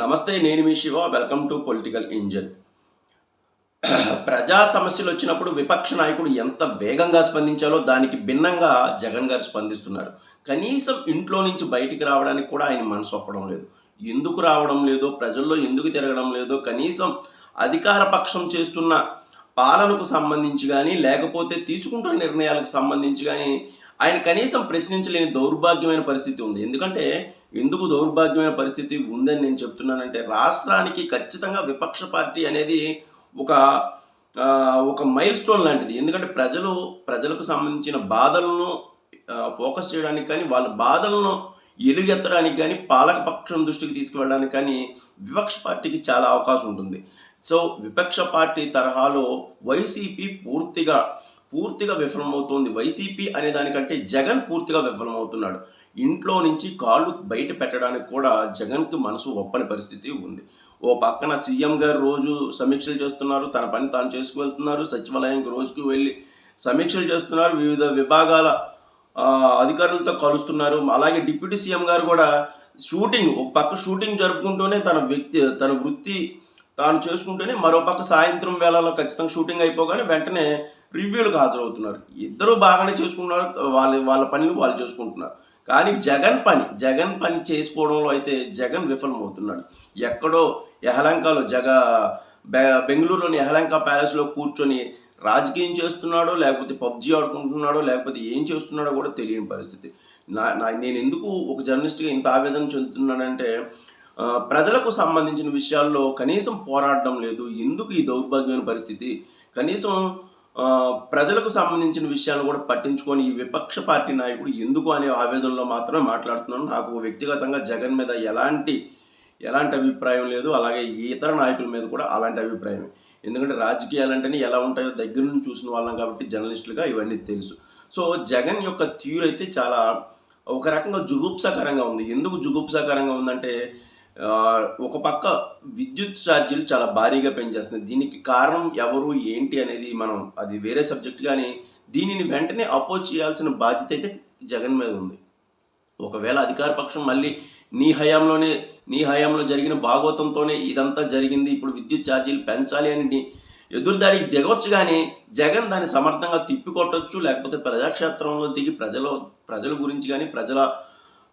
నమస్తే నేను మీ Shiva. Welcome to political engine ప్రజా సమస్యలు వచ్చినప్పుడు విపక్ష నాయకుడు ఎంత వేగంగా స్పందించాలో దానికి భిన్నంగా జగన్ గారు స్పందిస్తున్నారు. కనీసం ఇంట్లో నుంచి బయటికి రావడానికి కూడా ఆయన మనసు ఒప్పడం లేదు. ఎందుకు రావడం లేదో ప్రజల్లో ఎందుకు తిరగడం లేదో కనీసం అధికార పక్షం చేస్తున్న పాలనకు సంబంధించి కానీ లేకపోతే తీసుకుంటున్న నిర్ణయాలకు సంబంధించి కానీ ఆయన కనీసం ప్రశ్నించలేని దౌర్భాగ్యమైన పరిస్థితి ఉంది. ఎందుకంటే ఎందుకు దౌర్భాగ్యమైన పరిస్థితి ఉందని నేను చెప్తున్నానంటే రాష్ట్రానికి ఖచ్చితంగా విపక్ష పార్టీ అనేది ఒక ఒక మైల్ స్టోన్ లాంటిది. ఎందుకంటే ప్రజలు ప్రజలకు సంబంధించిన బాధలను ఫోకస్ చేయడానికి కానీ వాళ్ళ బాధలను ఎలుగెత్తడానికి కానీ పాలకపక్షం దృష్టికి తీసుకువెళ్ళడానికి కానీ విపక్ష పార్టీకి చాలా అవకాశం ఉంటుంది. సో విపక్ష పార్టీ తరహాలో వైసీపీ పూర్తిగా పూర్తిగా విఫలమవుతుంది. వైసీపీ అనే దానికంటే జగన్ పూర్తిగా విఫలమవుతున్నాడు. ఇంట్లో నుంచి కాళ్ళు బయట పెట్టడానికి కూడా జగన్కి మనసు ఒప్పని పరిస్థితి ఉంది. ఓ పక్కన సీఎం గారు రోజు సమీక్షలు చేస్తున్నారు తన పని తాను చేసుకువెళ్తున్నారు సచివాలయానికి రోజుకు వెళ్ళి సమీక్షలు చేస్తున్నారు వివిధ విభాగాల అధికారులతో కలుస్తున్నారు. అలాగే డిప్యూటీ సీఎం గారు కూడా షూటింగ్ ఒక పక్క షూటింగ్ జరుపుకుంటూనే తన వ్యక్తి తన వృత్తి తాను చేసుకుంటూనే మరో పక్క సాయంత్రం వేళలో ఖచ్చితంగా షూటింగ్ అయిపోగానే వెంటనే రివ్యూలకు హాజరవుతున్నారు. ఇద్దరు బాగానే చేసుకుంటున్నారు వాళ్ళ వాళ్ళ పనులు వాళ్ళు చేసుకుంటున్నారు. కానీ జగన్ పని జగన్ పని చేసుకోవడంలో అయితే జగన్ విఫలమవుతున్నాడు. ఎక్కడో యహలంకలో జగ బె- బెంగళూరులోని యహలంక ప్యాలెస్లో కూర్చొని రాజకీయం చేస్తున్నాడో లేకపోతే పబ్జీ ఆడుకుంటున్నాడో లేకపోతే ఏం చేస్తున్నాడో కూడా తెలియని పరిస్థితి. నా నా నేను ఎందుకు ఒక జర్నలిస్ట్గా ఇంత ఆవేదన చెందుతున్నానంటే ప్రజలకు సంబంధించిన విషయాల్లో కనీసం పోరాడడం లేదు ఎందుకు ఈ దౌర్భాగ్యమైన పరిస్థితి? కనీసం ప్రజలకు సంబంధించిన విషయాలు కూడా పట్టించుకొని ఈ విపక్ష పార్టీ నాయకుడు ఎందుకు అనే ఆవేదనలో మాత్రమే మాట్లాడుతున్నాను. నాకు వ్యక్తిగతంగా జగన్ మీద ఎలాంటి ఎలాంటి అభిప్రాయం లేదు. అలాగే ఇతర నాయకుల మీద కూడా అలాంటి అభిప్రాయం ఎందుకంటే రాజకీయాలు అంటేనే ఎలా ఉంటాయో దగ్గర నుంచి చూసిన వాళ్ళం కాబట్టి జర్నలిస్టులుగా ఇవన్నీ తెలుసు. సో జగన్ యొక్క తీరు అయితే చాలా ఒక రకంగా జుగుప్సాకరంగా ఉంది. ఎందుకు జుగుప్సాకరంగా ఉందంటే ఒక పక్క విద్యుత్ ఛార్జీలు చాలా భారీగా పెంచేస్తున్నాయి. దీనికి కారణం ఎవరు ఏంటి అనేది మనం అది వేరే సబ్జెక్ట్ కానీ దీనిని వెంటనే అపోజ్ చేయాల్సిన బాధ్యత అయితే జగన్ మీద ఉంది. ఒకవేళ అధికార పక్షం మళ్ళీ నీ హయాంలోనే నీ హయాంలో జరిగిన భాగవతంతోనే ఇదంతా జరిగింది ఇప్పుడు విద్యుత్ ఛార్జీలు పెంచాలి అని ఎదురుదాడికి దిగవచ్చు కానీ జగన్ దాన్ని సమర్థంగా తిప్పికొట్టొచ్చు లేకపోతే ప్రజాక్షేత్రంలో దిగి ప్రజల ప్రజల గురించి కానీ ప్రజల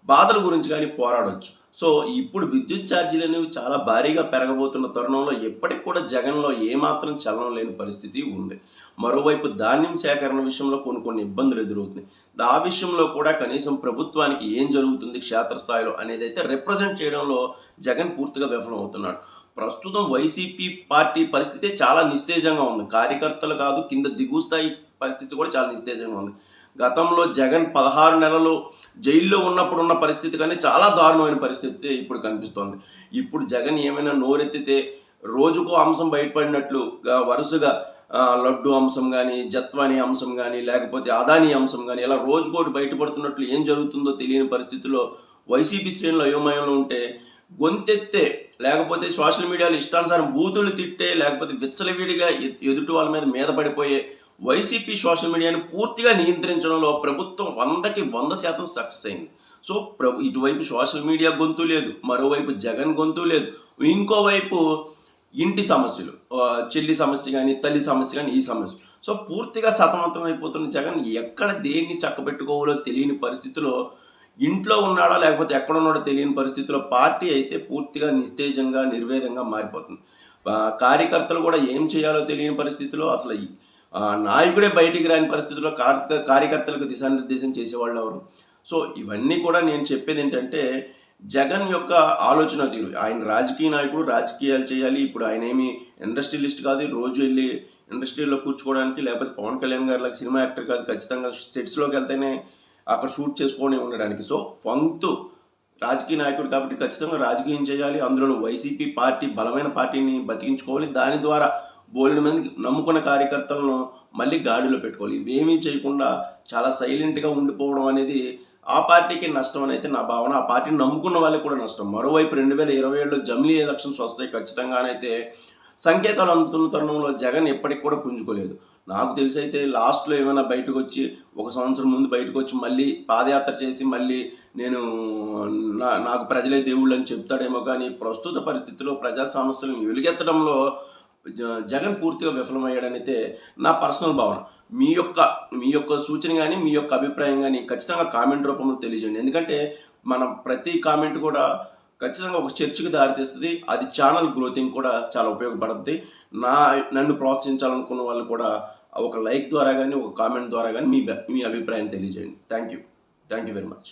బాధల గురించి కానీ పోరాడొచ్చు. సో ఇప్పుడు విద్యుత్ ఛార్జీలు అనేవి చాలా భారీగా పెరగబోతున్న తరుణంలో ఎప్పటికి కూడా జగన్లో ఏమాత్రం చలనం లేని పరిస్థితి ఉంది. మరోవైపు ధాన్యం సేకరణ విషయంలో కొన్ని కొన్ని ఇబ్బందులు ఎదురవుతున్నాయి. ఆ విషయంలో కూడా కనీసం ప్రభుత్వానికి ఏం జరుగుతుంది క్షేత్రస్థాయిలో అనేది అయితే రిప్రజెంట్ చేయడంలో జగన్ పూర్తిగా విఫలమవుతున్నాడు. ప్రస్తుతం వైసీపీ పార్టీ పరిస్థితి చాలా నిస్తేజంగా ఉంది. కార్యకర్తలు కాదు కింద దిగు స్థాయి పరిస్థితి కూడా చాలా నిస్తేజంగా ఉంది. గతంలో జగన్ పదహారు నెలలు జైల్లో ఉన్నప్పుడు ఉన్న పరిస్థితి కానీ చాలా దారుణమైన పరిస్థితి ఇప్పుడు కనిపిస్తోంది. ఇప్పుడు జగన్ ఏమైనా నోరెత్తితే రోజుకో అంశం బయటపడినట్లుగా వరుసగా లడ్డు అంశం కానీ జత్వాని అంశం కానీ లేకపోతే అదాని అంశం కానీ ఇలా రోజుకోటి బయటపడుతున్నట్లు ఏం జరుగుతుందో తెలియని పరిస్థితిలో వైసీపీ శ్రేణులు అయోమయంలో ఉంటే గొంతెత్తే లేకపోతే సోషల్ మీడియాలో ఇష్టానుసారం బూతులు తిట్టే లేకపోతే విచ్చలవిడిగా ఎ- ఎదుటి వాళ్ళ మీద మీద పడిపోయే వైసీపీ సోషల్ మీడియాని పూర్తిగా నియంత్రించడంలో ప్రభుత్వం వందకి వంద శాతం సక్సెస్ అయింది. సో ప్రభు ఇటువైపు సోషల్ మీడియా గొంతు లేదు మరోవైపు జగన్ గొంతు లేదు ఇంకోవైపు ఇంటి సమస్యలు చెల్లి సమస్య కానీ తల్లి సమస్య కానీ ఈ సమస్య. సో పూర్తిగా సతమతం అయిపోతున్న జగన్ ఎక్కడ దేన్ని చక్కబెట్టుకోవాలో తెలియని పరిస్థితిలో ఇంట్లో ఉన్నాడా లేకపోతే ఎక్కడ ఉన్నాడో తెలియని పరిస్థితిలో పార్టీ అయితే పూర్తిగా నిస్తేజంగా నిర్వేదంగా మారిపోతుంది. కార్యకర్తలు కూడా ఏం చేయాలో తెలియని పరిస్థితిలో అసలు నాయకుడే బయటికి రాని పరిస్థితుల్లో కార్యకర్తలకు దిశానిర్దేశం చేసేవాళ్ళు ఎవరు? సో ఇవన్నీ కూడా నేను చెప్పేది ఏంటంటే జగన్ యొక్క ఆలోచన తీరు. ఆయన రాజకీయ నాయకుడు రాజకీయాలు చేయాలి. ఇప్పుడు ఆయన ఏమి ఇండస్ట్రియలిస్ట్ కాదు. రోజు వెళ్ళి ఇండస్ట్రీలో కూర్చోవడానికి లేకపోతే పవన్ కళ్యాణ్ గారు లాగా సినిమా యాక్టర్ కాదు. ఖచ్చితంగా సెట్స్లోకి వెళ్తేనే అక్కడ షూట్ చేసుకొని ఉండడానికి. సో ఫంతు రాజకీయ నాయకుడు కాబట్టి ఖచ్చితంగా రాజకీయం చేయాలి. అందులో వైసీపీ పార్టీ బలమైన పార్టీని బతికించుకోవాలి. దాని ద్వారా బోలెడు మందికి నమ్ముకున్న కార్యకర్తలను మళ్ళీ గాడిలో పెట్టుకోవాలి. ఇవేమీ చేయకుండా చాలా సైలెంట్గా ఉండిపోవడం అనేది ఆ పార్టీకి నష్టం అని అయితే నా భావన. ఆ పార్టీని నమ్ముకున్న వాళ్ళకి కూడా నష్టం. మరోవైపు రెండు వేల ఇరవై ఏడులో జమిలీ ఎలక్షన్స్ వస్తాయి ఖచ్చితంగానైతే సంకేతాలు అందుతున్న తరుణంలో జగన్ ఎప్పటికి కూడా పుంజుకోలేదు. నాకు తెలిసి అయితే లాస్ట్లో ఏమైనా బయటకు వచ్చి ఒక సంవత్సరం ముందు బయటకు వచ్చి మళ్ళీ పాదయాత్ర చేసి మళ్ళీ నేను నా నాకు ప్రజలే దేవుళ్ళు అని చెప్తాడేమో కానీ ప్రస్తుత పరిస్థితిలో ప్రజా సమస్యలను వెలుగెత్తడంలో జగన్ పూర్తిగా విఫలమయ్యాడనైతే నా పర్సనల్ భావన. మీ యొక్క మీ యొక్క సూచన కానీ మీ యొక్క అభిప్రాయం కానీ ఖచ్చితంగా కామెంట్ రూపంలో తెలియజేయండి. ఎందుకంటే మనం ప్రతి కామెంట్ కూడా ఖచ్చితంగా ఒక చర్చకు దారితీస్తుంది. అది ఛానల్ గ్రోతింగ్ కూడా చాలా ఉపయోగపడుతుంది నా నన్ను ప్రోత్సహించాలనుకున్న వాళ్ళు కూడా ఒక లైక్ ద్వారా కానీ ఒక కామెంట్ ద్వారా కానీ మీ మీ అభిప్రాయం తెలియజేయండి. Thank you thank you very much.